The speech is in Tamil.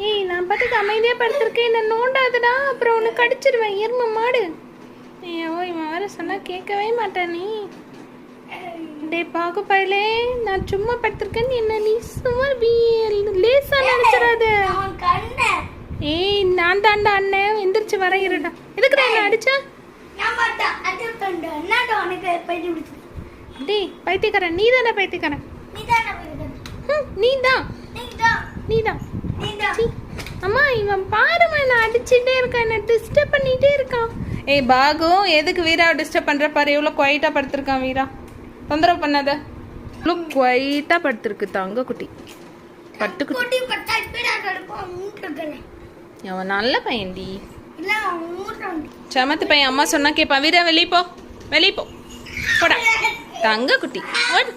நான் பாட்டுக்கு அமைதியாக படுத்திருக்கேன். என்ன நோண்டாதடா. அப்புறம் உன்னை கடிச்சிருவேன். எரும மாடு. ஐயோ இவன் வேற சொன்னா கேட்கவே மாட்டான் நீ. டே பாக்கு பயலே. நான் சும்மா படுத்திருக்கேன். என்ன நீ சும்மா வீ- லேசா நினைச்சிடாத. ஏய் நான் தாண்டா அண்ணன். எந்திரிச்சு வர இருடா. எதுக்குடா என்ன அடிச்சா? டேய் பைத்தியக்காரன். நீ தானே பைத்தியக்காரன். நீ தான் நீ தான் நீ தான் சீ. அம்மா இவன் பாருமா என்ன அடிச்சுட்டே இருக்கான். என்ன டிஸ்டர்ப் பண்ணிட்டே இருக்கான். ஏய் பாகு எதுக்கு வீராவை டிஸ்டர்ப் பண்ற பாரு. எவ்வளோ குவைட்டா படுத்திருக்கான் வீரா. தொந்தரவு பண்ணாத. இவ்வளோ குவைட்டா படுத்திருக்கு தங்க குட்டி பட்டுக்குட்டி அவன் நல்ல பையன்டி. சமத்து பையன் அம்மா சொன்னா கேட்பான். வீரா வெளியே போ. வெளியே போ. போடா. தங்க குட்டி ஓடு